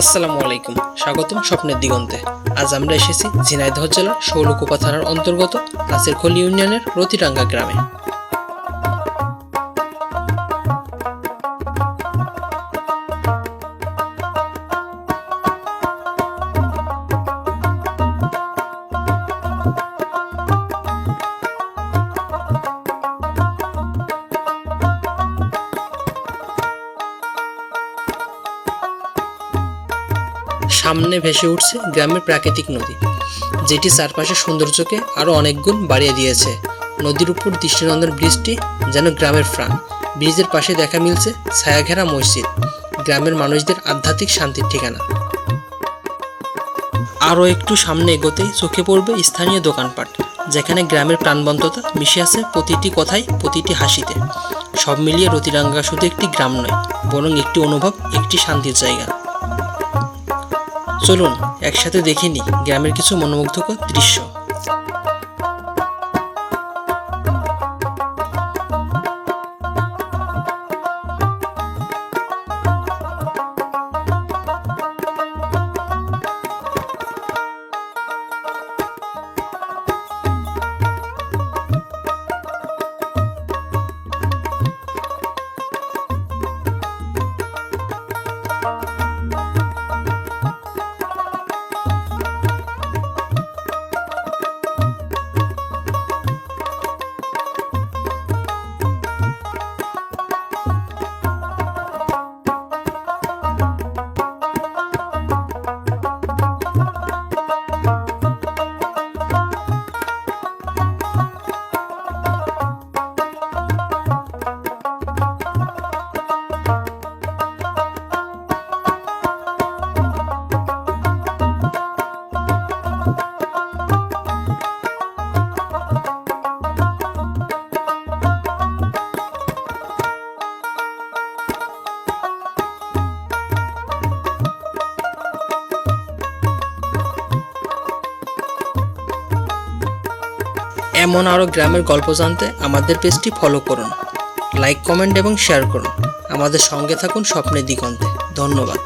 আসসালামু আলাইকুম। স্বাগতম স্বপ্নের দিগন্তে। আজ আমরা এসেছি ঝিনাইদহ জেলার শৌলকুপা থানার অন্তর্গত কাছেরখোল ইউনিয়নের রতিরাঙ্গা গ্রামে। সামনে ভেসে উঠছে গ্রামের প্রাকৃতিক নদী, যেটি চারপাশে সৌন্দর্যকে আরও অনেক গুণ বাড়িয়ে দিয়েছে। নদীর উপর দৃষ্টিনন্দন ব্রিজটি যেন গ্রামের প্রাণ। ব্রিজের পাশে দেখা মিলছে ছায়াঘেরা মসজিদ, গ্রামের মানুষদের আধ্যাত্মিক শান্তির ঠিকানা। আরও একটু সামনে এগোতেই চোখে পড়বে স্থানীয় দোকানপাট, যেখানে গ্রামের প্রাণবন্ততা মিশে আছে প্রতিটি কথায় প্রতিটি হাসিতে। সব মিলিয়ে রতিরাঙ্গা শুধু একটি গ্রাম নয়, বরং একটি অনুভব, একটি শান্তির জায়গা। চলুন একসাথে দেখে নিই গ্রামের কিছু মনোমুগ্ধকর দৃশ্য। এমন আরও গ্রামের গল্প জানতে আমাদের পেজটি ফলো করুন লাইক কমেন্ট এবং শেয়ার করুন। আমাদের সঙ্গে থাকুন স্বপ্নের দিগন্তে। ধন্যবাদ।